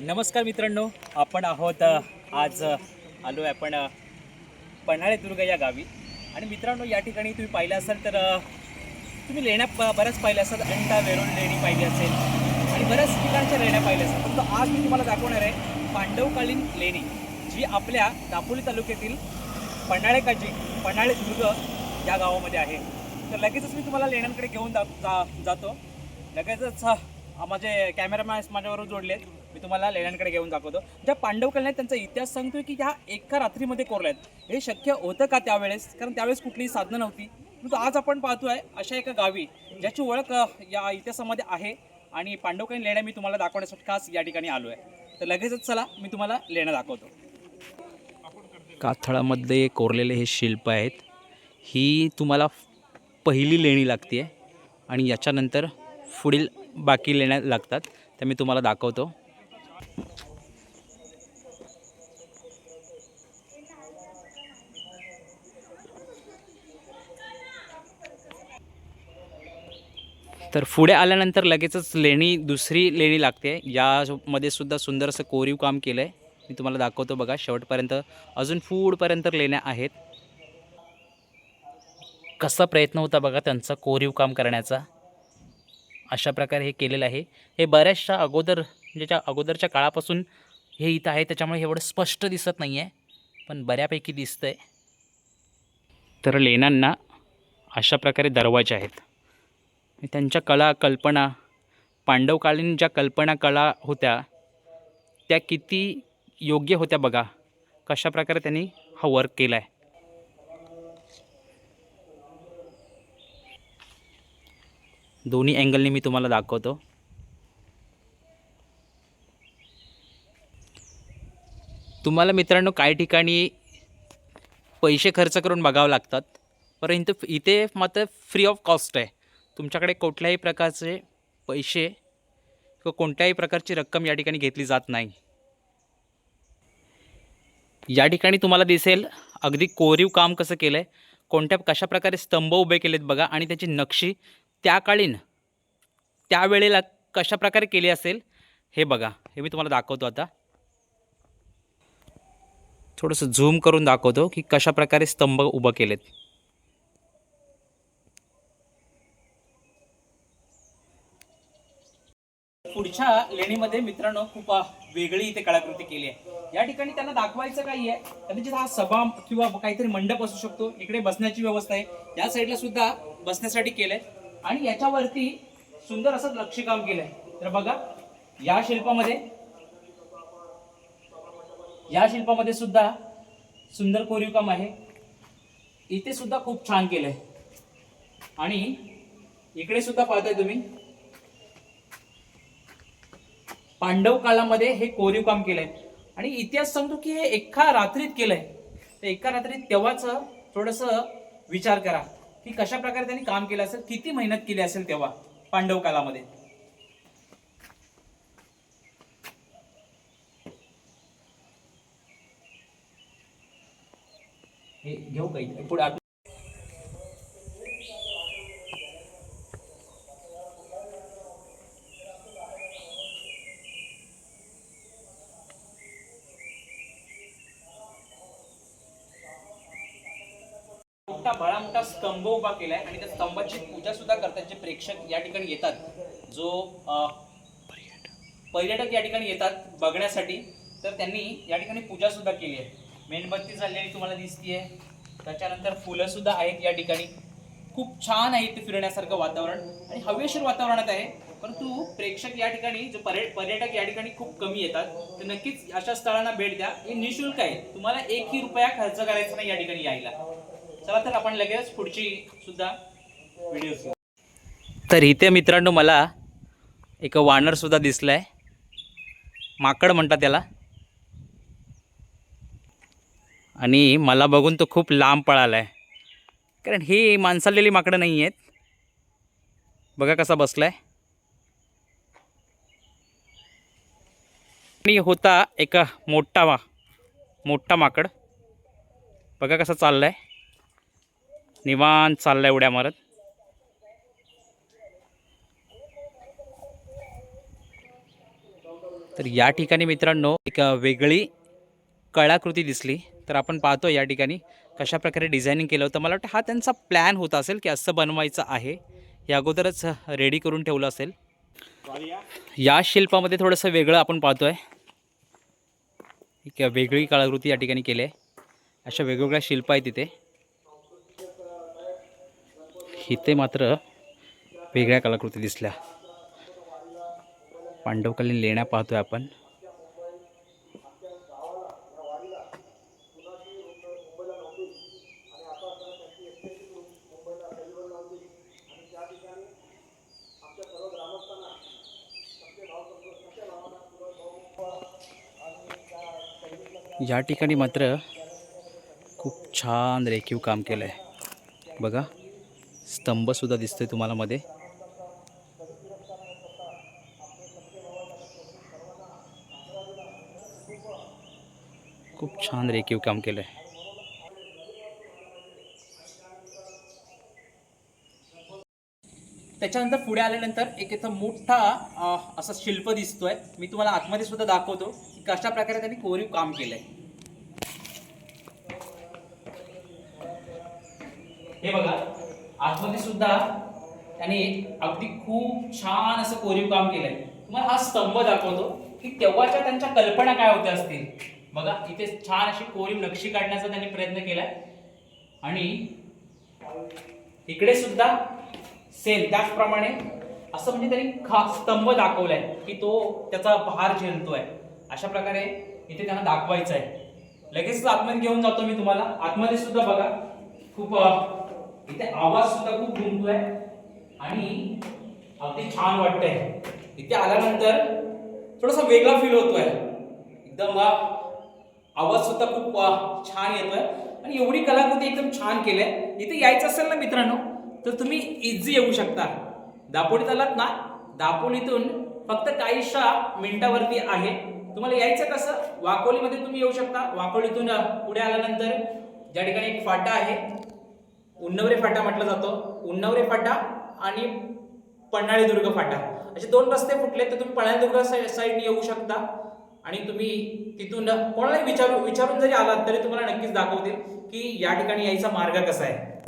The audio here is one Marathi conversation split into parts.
नमस्कार मित्रांनो आपण आहोत आज आलो आहे आपण पन्हाळेदुर्ग पन्हाळे दुर्ग या गावी. आणि मित्रांनो या ठिकाणी तुम्ही पाहिलं असाल तर तुम्ही लेण्या बऱ्याच पाहिल्या असाल. अंटा वेरूळ लेणी पाहिली असेल. आणि बऱ्याच ठिकाणच्या लेण्या पाहिल्या असतात परंतु आज मी तुम्हाला दाखवणार आहे पांडवकालीन लेणी जी आपल्या दापोली तालुक्यातील पन्हाळेकाजी पन्हाळे दुर्ग या गावामध्ये आहे. तर लगेचच मी तुम्हाला लेण्यांकडे घेऊन जा जा- जातो. लगेचच माझे कॅमेरामॅन माझ्याबरोबर जोडले आहेत मी तुम्हाला लेण्यांकडे घेऊन दाखवतो. ज्या पांडव कल्याण त्यांचा इतिहास सांगतोय की ह्या एका रात्रीमध्ये कोरल्या आहेत. हे शक्य होतं का त्यावेळेस? कारण त्यावेळेस कुठलीही साधनं नव्हती. परंतु आज आपण पाहतोय अशा एका गावी ज्याची ओळख या इतिहासामध्ये आहे आणि पांडवकालीन लेण्या मी तुम्हाला दाखवण्यासाठी खास या ठिकाणी आलो आहे तर लगेचच चला मी तुम्हाला लेण्या दाखवतो. काथळामध्ये कोरलेले हे शिल्प आहेत. ही तुम्हाला पहिली लेणी लागते आणि याच्यानंतर पुढील बाकी लेण्या लागतात. त्या मी तुम्हाला दाखवतो. तर पुढे आल्यानंतर लगेचच लेणी दुसरी लेणी लागते. यामध्ये सुद्धा सुंदर असं कोरीव काम केलं आहे मी तुम्हाला दाखवतो बघा शेवटपर्यंत. अजून फूडपर्यंत लेण्या आहेत. कसा प्रयत्न होता बघा त्यांचा कोरीव काम करण्याचा. अशा प्रकारे हे केलेलं आहे. हे बऱ्याचशा अगोदर ज्याच्या अगोदरच्या काळापासून हे इथं आहे त्याच्यामुळे एवढं स्पष्ट दिसत नाही आहे पण बऱ्यापैकी दिसतं आहे तर लेण्यांना अशा प्रकारे दरवाजे आहेत. त्यांच्या कला कल्पना पांडवकालीन ज्या कल्पना कला होत्या त्या किती योग्य होत्या बघा कशा प्रकारे त्यांनी हा वर्क केला आहे दोन्ही अँगलने मी तुम्हाला दाखवतो. तुम्हाला मित्रांनो काही ठिकाणी पैसे खर्च करून बघावं लागतात. परंतु इथे मात्र फ्री ऑफ कॉस्ट आहे. तुमच्याकडे कुठल्याही प्रकारचे पैसे किंवा कोणत्याही प्रकारची रक्कम या ठिकाणी घेतली जात नाही. या ठिकाणी तुम्हाला दिसेल अगदी कोरीव काम कसं केलं आहे कोणत्या कशा प्रकारे स्तंभ उभे केलेत बघा आणि त्याची नक्षी त्याकाळीन त्यावेळेला कशा प्रकारे केली असेल हे बघा. हे मी तुम्हाला दाखवतो आता. थोडंसं झूम करून दाखवतो की कशाप्रकारे स्तंभ उभं केलेत. पुढच्या लेणीमध्ये मित्रांनो खूप वेगळी इथे कलाकृती केली आहे. या ठिकाणी त्यांना दाखवायचं काही आहे. त्यांनी जिथं हा सभा किंवा काहीतरी मंडप असू शकतो. इकडे बसण्याची व्यवस्था आहे. या साईडला सुद्धा बसण्यासाठी केलंय. आणि याच्यावरती सुंदर असं नक्षीकाम केलंय. तर बघा या शिल्पामध्ये या शिल्पामध्ये सुद्धा सुंदर कोरीव काम आहे. इथे सुद्धा खूप छान केलंय. आणि इकडे सुद्धा पाहताय तुम्ही पांडव काळामध्ये हे कोरीव काम केलंय. आणि इतिहास सांगतो की हे एका रात्रीत केलंय. तर एका रात्रीत तेव्हाच थोडस विचार करा. की कशा प्रकारे त्यांनी काम केलं असेल किती मेहनत केली असेल तेव्हा पांडव कालामध्ये? हे घेऊ काही. पुढे मोठा भळा मोठा स्तंभ उभा केलाय आणि त्या स्तंभाची पूजा सुद्धा करतात जे प्रेक्षक या ठिकाणी येतात. जो पर्यटक या ठिकाणी येतात बघण्यासाठी तर त्यांनी या ठिकाणी पूजा सुद्धा केली आहे. मेणबत्ती चाललेली तुम्हाला दिसतीये. त्याच्यानंतर फुलं सुद्धा आहेत या ठिकाणी. खूप छान आहे इथे फिरण्यासारखं वातावरण आणि हवेशीर वातावरणात आहे परंतु प्रेक्षक या ठिकाणी जो पर्य पर्यटक या ठिकाणी खूप कमी येतात. तर नक्कीच अशा स्थळांना भेट द्या. हे निशुल्क आहे. तुम्हाला एकही रुपया खर्च करायचा नाही या ठिकाणी यायला. चला तर आपण लगेच पुढची सुद्धा व्हिडिओ तर इथे मित्रांनो मला एक वानरसुद्धा दिसलं आहे माकड म्हणतात त्याला आणि मला बघून तो खूप लांब पळाला आहे कारण ही माणसालेली माकडं नाही आहेत बघा कसा बसला आहे आणि होता एक मोठा मा मोठा माकड. बघा कसा चालला आहे निवांत चाललाय उड्या मारत. तर या ठिकाणी मित्रांनो एक वेगळी कलाकृती दिसली. तर आपण पाहतो या ठिकाणी कशा प्रकारे डिझायनिंग केलं होतं. मला वाटतं हा त्यांचा प्लॅन होता असेल की असं बनवायचं आहे. हे अगोदरच रेडी करून ठेवलं असेल. या शिल्पामध्ये थोडंसं वेगळं आपण पाहतो आहे एक वेगळी कलाकृती या ठिकाणी केली आहे. अशा वेगवेगळ्या शिल्प आहेत तिथे. इथे मात्र वेगळ्या कलाकृती दिसल्या. पांडवकालीन लेण्या पाहतोय आपण. या ठिकाणी मात्र खूप छान रेखीव काम केलं आहे बघा. स्तंभसुद्धा दिसतोय तुम्हाला मध्ये. खूप छान रेखीव काम केलं आहे त्याच्यानंतर पुढे आल्यानंतर एक इथं मोठा असा शिल्प दिसतोय. मी तुम्हाला आतमध्ये सुद्धा दाखवतो की कशा प्रकारे त्यांनी कोरीव काम केलंय. हे बघा आतमध्ये सुद्धा त्यांनी अगदी खूप छान असं कोरीव काम केलंय. तुम्हाला हा स्तंभ दाखवतो की तेव्हाच्या त्यांच्या कल्पना काय होत्या असतील. बघा इथे छान अशी कोरीव नक्षी काढण्याचा त्यांनी प्रयत्न केलाय. आणि इकडे सुद्धा सेम त्याचप्रमाणे असं म्हणजे त्यांनी खा स्तंभ दाखवलाय की तो त्याचा भार झेलतोय. अशा प्रकारे इथे त्यांना दाखवायचं आहे लगेच आतमध्ये घेऊन जातो मी तुम्हाला. आतमध्ये सुद्धा बघा खूप इथे आवाज सुद्धा खूप घुमतोय आणि अगदी छान वाटतंय. इथे आल्यानंतर थोडासा वेगळा फील होतोय. एकदम अ, आवाज सुद्धा खूप वा छान येतोय. आणि एवढी कलाकृती एकदम छान केलंय. इथे यायचं असेल ना मित्रांनो तर तुम्ही इझी येऊ शकता. दापोलीत आलात ना दापोलीतून फक्त काहीशा मिनिटावरती आहे. तुम्हाला यायचं कसं वाकोलीमध्ये तुम्ही येऊ शकता. वाकोलीतून पुढे आल्यानंतर ज्या ठिकाणी एक फाटा आहे उन्नवरे फाटा म्हटलं जातो. उन्नवरे फाटा आणि पन्हाळी दुर्ग फाटा. असे दोन रस्ते फुटले तर तुम्ही पन्हाळी दुर्ग साईडने येऊ शकता. आणि तुम्ही तिथून कोणालाही विचारू विचारून जरी आलात तरी तुम्हाला नक्कीच दाखवतील की या ठिकाणी यायचा मार्ग कसा आहे.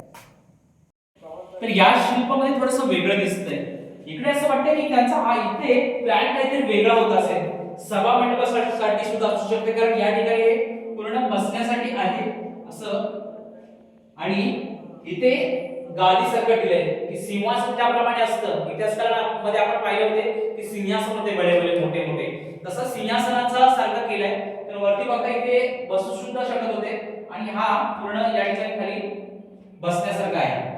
तर या शिल्पामध्ये थोडस वेगळं दिसतंय. इकडे असं वाटतं की त्यांचा हा इथे प्लॅन काहीतरी वेगळा होत असेल. सभा मंडपासाठी सुद्धा असू शकते कारण या ठिकाणी हे पूर्ण बसण्यासाठी आहे. असं. आणि इथे गादी सारखं दिलंय. की सिंहासन त्याप्रमाणे असतं. इतिहासकारांमध्ये आपण पाहिले होते की सिंहासन होते बडे बडे मोठे मोठे. तसं सिंहासनाचा सारखं केलंय. तर वरती बघता इथे बसू सुद्धा शकत होते. आणि हा पूर्ण या ठिकाणी खाली बसण्यासारखा आहे.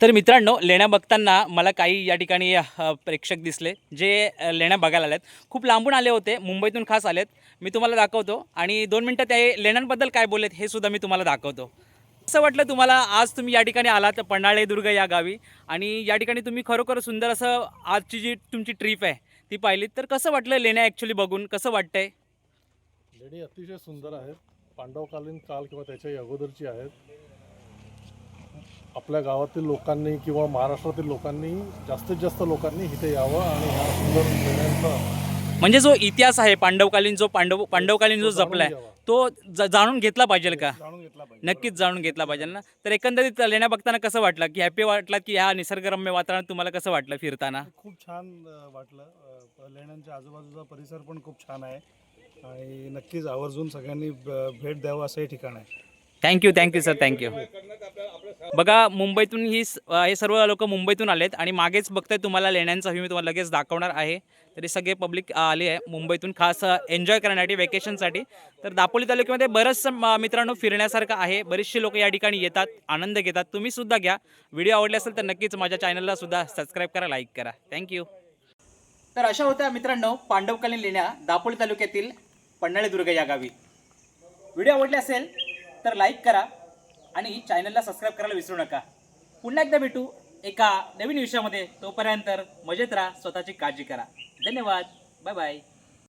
तर मित्रांनो लेण्या बघताना मला काही या ठिकाणी प्रेक्षक दिसले जे लेण्या बघायला आलेत. खूप लांबून आले होते मुंबईतून खास आलेत. मी तुम्हाला दाखवतो. आणि दोन मिनटं त्या लेण्यांबद्दल काय बोललेत हे सुद्धा मी तुम्हाला दाखवतो. असं वाटलं तुम्हाला आज तुम्ही या ठिकाणी आलात पन्हाळे दुर्ग या गावी आणि या ठिकाणी तुम्ही खरोखर सुंदर असं आजची जी तुमची ट्रिप आहे ती पाहिलीत. तर कसं वाटलं लेण्या ॲक्च्युली बघून? कसं वाटतंय? लेणी अतिशय सुंदर आहेत. पांडवकालीन काल किंवा त्याच्याही अगोदरची आहेत. आपल्या गावातील लोकांनी किंवा महाराष्ट्रातील लोकांनी जास्तीत जास्त लोकांनी इथे यावं आणि ह्या सुंदर लेण्यांचा म्हणजे जो इतिहास आहे पांडवकालीन जो पांडव पांडवकालीन जो जपलाय. तो ज- जाणून घेतला पाहिजे का? जाणून घेतला पाहिजे. नक्कीच जाणून घेतला पाहिजे ना? तर एकंदरीत लेण्या बघताना कसं वाटलं? की हॅपी वाटलं की ह्या निसर्गरम्य वातावरणात तुम्हाला कसं वाटलं फिरताना? खूप छान अ, वाटलं. अ, लेण्यांच्या आजूबाजूचा परिसर पण खूप छान आहे. आणि नक्कीच आवर्जून सगळ्यांनी भेट द्यावं असं हे ठिकाण आहे. थँक्यू थँक्यू सर थँक्यू बघा मुंबईतून ही स- हे सर्व लोक मुंबईतून आलेत आणि मागेच बघताय तुम्हाला लेण्यांचा व्ह्यू मी तुम्हाला लगेच दाखवणार आहे. तरी सगळे पब्लिक आले आहे मुंबईतून खास एन्जॉय करण्यासाठी वेकेशनसाठी तर दापोली तालुक्यामध्ये बरंचसं मित्रांनो फिरण्यासारखं आहे. बरेचसे लोक या ठिकाणी येतात आनंद घेतात. तुम्ही सुद्धा घ्या. व्हिडिओ आवडले असेल तर नक्कीच माझ्या चॅनलला सुद्धा सबस्क्राईब करा लाईक करा. थँक्यू तर अशा होत्या मित्रांनो पांडवकालीन लेण्या दापोली तालुक्यातील पन्हाळे दुर्ग या गावी. व्हिडिओ आवडले असेल तर लाईक करा आणि चॅनलला सबस्क्राईब करायला विसरू नका. पुन्हा एकदा भेटू एका नवीन विषयामध्ये. तोपर्यंत मजेत राहा स्वतःची काळजी करा. धन्यवाद. Bye bye